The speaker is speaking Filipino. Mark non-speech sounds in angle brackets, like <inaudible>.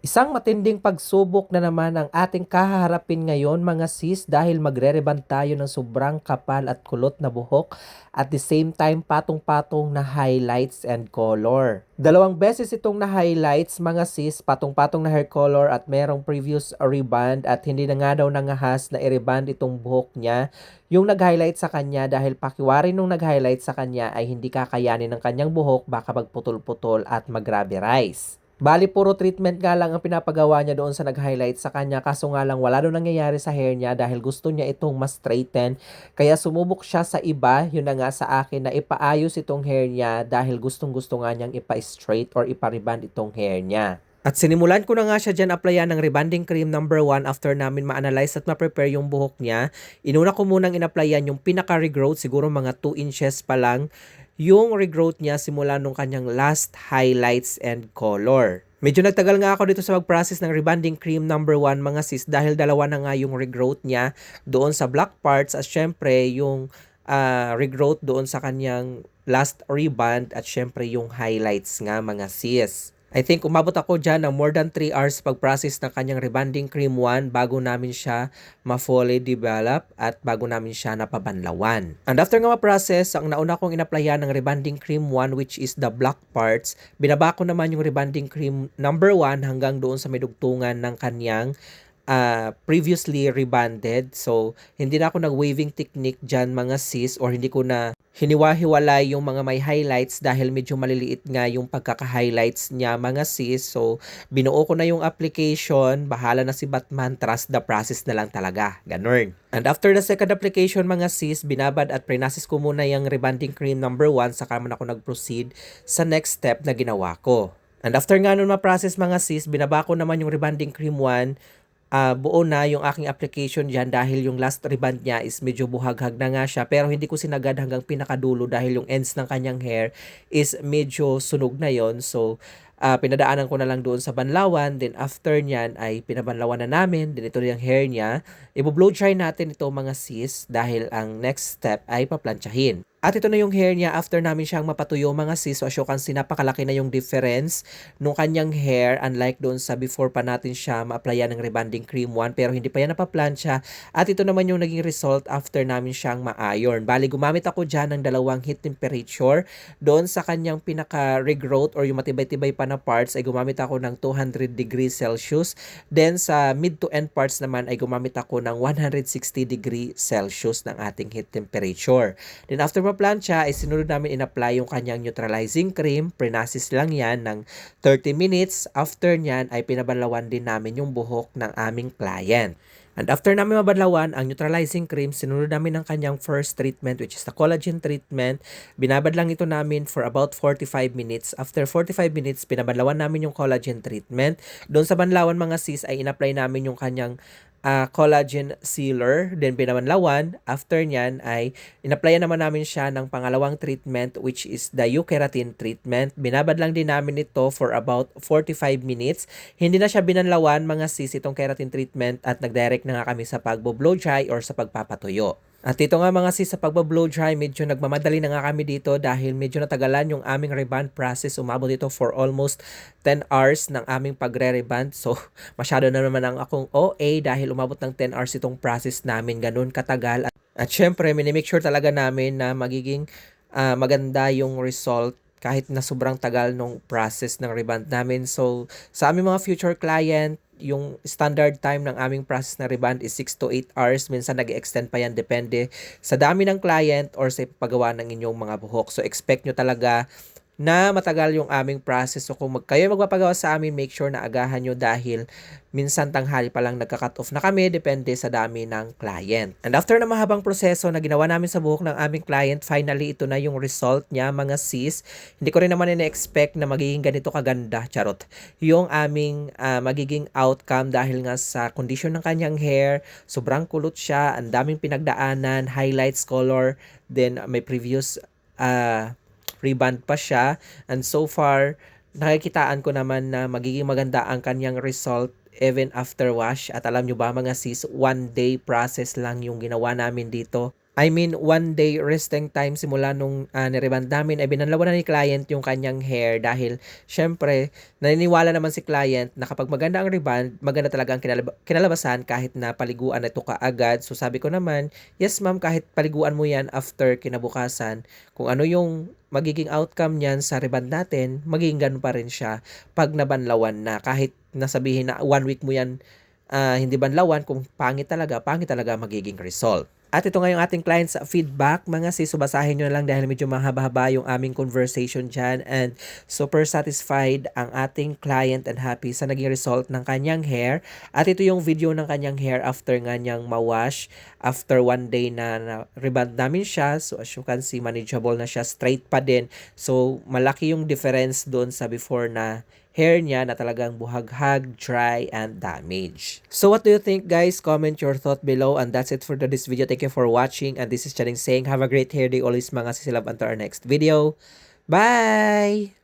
Isang matinding pagsubok na naman ang ating kaharapin ngayon mga sis dahil magre-reband tayo ng sobrang kapal at kulot na buhok at the same time patong-patong na highlights and color. Dalawang beses itong na highlights mga sis, patong-patong na hair color at merong previous reband at hindi na nga daw nangahas na i-reband itong buhok niya. Yung nag-highlight sa kanya dahil pakiwari nung nag-highlight sa kanya ay hindi kakayanin ng kanyang buhok baka magputol-putol at mag-rubberize. Bali, puro treatment nga lang ang pinapagawa niya doon sa nag-highlight sa kanya. Kaso nga lang, wala doon nangyayari sa hair niya dahil gusto niya itong mas straighten. Kaya sumubok siya sa iba, yun na nga sa akin, na ipaayos itong hair niya dahil gustong-gusto nga niyang ipa-straight or ipa-reband itong hair niya. At sinimulan ko na nga siya dyan applyan ng rebanding cream number 1 after namin ma-analyze at ma-prepare yung buhok niya. Inuna ko munang inaplayan yung pinaka-regrowth, siguro mga 2 inches pa lang yung regrowth niya simula nung kanyang last highlights and color. Medyo nagtagal nga ako dito sa mag-process ng rebanding cream number 1 mga sis dahil dalawa na nga yung regrowth niya doon sa black parts at syempre yung uh, regrowth doon sa kanyang last reband at syempre yung highlights nga mga sis. I think umabot ako dyan ng more than 3 hours pag-process ng kanyang rebanding cream 1 bago namin siya ma-fully develop at bago namin siya napabanlawan. And after nga ma-process, ang nauna kong inaplayan ng rebanding cream 1 which is the black parts, binaba ko naman yung rebanding cream number 1 hanggang doon sa may dugtungan ng kanyang uh, previously rebanded. So, hindi na ako nag-waving technique dyan mga sis or hindi ko na hiniwa-hiwalay yung mga may highlights dahil medyo maliliit nga yung pagkaka-highlights niya mga sis. So, binuo ko na yung application. Bahala na si Batman. Trust the process na lang talaga. Ganun. And after the second application mga sis, binabad at prenasis ko muna yung rebanding cream number 1 saka man ako nag-proceed sa next step na ginawa ko. And after nga nun ma-process mga sis, binaba ko naman yung rebanding cream 1 uh, buo na yung aking application dyan dahil yung last reband niya is medyo buhaghag na nga siya. Pero hindi ko sinagad hanggang pinakadulo dahil yung ends ng kanyang hair is medyo sunog na yon. So uh, pinadaanan ko na lang doon sa banlawan. Then after nyan ay pinabanlawan na namin. Then ito yung hair niya. I-blow dry natin ito mga sis dahil ang next step ay paplantsahin at ito na yung hair niya after namin siyang mapatuyo mga sis. So as you can see, napakalaki na yung difference nung kanyang hair. Unlike doon sa before pa natin siya ma-applyan ng rebanding cream 1. Pero hindi pa yan napaplansya. At ito naman yung naging result after namin siyang ma-iron. Bali, gumamit ako dyan ng dalawang heat temperature. Doon sa kanyang pinaka-regrowth or yung matibay-tibay pa na parts ay gumamit ako ng 200 degrees Celsius. Then sa mid to end parts naman ay gumamit ako ng 160 degrees Celsius ng ating heat temperature. Then after plancha ay sinunod namin in-apply yung kanyang neutralizing cream. Prenasis lang yan ng 30 minutes. After nyan ay pinabanlawan din namin yung buhok ng aming client. And after namin mabanlawan ang neutralizing cream, sinunod namin ang kanyang first treatment which is the collagen treatment. Binabad lang ito namin for about 45 minutes. After 45 minutes, pinabanlawan namin yung collagen treatment. Doon sa banlawan mga sis ay in-apply namin yung kanyang uh, collagen sealer, then pinamanlawan. After nyan ay inapplyan naman namin siya ng pangalawang treatment which is the euceratin treatment. Binabad lang din namin ito for about 45 minutes. Hindi na siya binanlawan mga sis itong keratin treatment at nagdirect na nga kami sa pagbo-blow dry or sa pagpapatuyo. At ito nga mga sis, sa pagba-blow dry, medyo nagmamadali na nga kami dito dahil medyo natagalan yung aming reband process. Umabot ito for almost 10 hours ng aming pagre-reband. So, <laughs> masyado na naman ang akong OA dahil umabot ng 10 hours itong process namin. Ganun katagal. At, at syempre, minimake sure talaga namin na magiging uh, maganda yung result kahit na sobrang tagal nung process ng reband namin. So, sa aming mga future client, yung standard time ng aming process na reband is 6 to 8 hours. Minsan nag extend pa yan, depende sa dami ng client or sa ipagawa ng inyong mga buhok. So expect nyo talaga na matagal yung aming process. So kung mag, kayo magpapagawa sa amin, make sure na agahan nyo dahil minsan tanghali pa lang nagka-cut off na kami depende sa dami ng client. And after na mahabang proseso na ginawa namin sa buhok ng aming client, finally ito na yung result niya mga sis. Hindi ko rin naman ina-expect na magiging ganito kaganda, charot. Yung aming uh, magiging outcome dahil nga sa condition ng kanyang hair, sobrang kulot siya, ang daming pinagdaanan, highlights, color, then may previous uh, reband pa siya. And so far, nakikitaan ko naman na magiging maganda ang kanyang result even after wash. At alam nyo ba mga sis, one day process lang yung ginawa namin dito. I mean, one day resting time simula nung uh, nireband namin ay binanlawan na ni client yung kanyang hair dahil syempre, naniniwala naman si client na kapag maganda ang reband, maganda talaga ang kinalab- kinalabasan kahit na paliguan na ito kaagad. So sabi ko naman, yes ma'am, kahit paliguan mo yan after kinabukasan, kung ano yung magiging outcome niyan sa reband natin, magiging ganun pa rin siya pag nabanlawan na. Kahit nasabihin na one week mo yan uh, hindi banlawan, kung pangit talaga, pangit talaga magiging result. At ito nga yung ating clients feedback. Mga sis, basahin nyo na lang dahil medyo mahaba-haba yung aming conversation dyan. And super satisfied ang ating client and happy sa naging result ng kanyang hair. At ito yung video ng kanyang hair after nga niyang mawash. After one day na, na reband namin siya. So as you can see, manageable na siya. Straight pa din. So malaki yung difference doon sa before na hair niya na talagang buhaghag, dry, and damaged. So what do you think guys? Comment your thought below and that's it for this video. Thank you for watching and this is Channing saying have a great hair day always mga sisilab until our next video. Bye!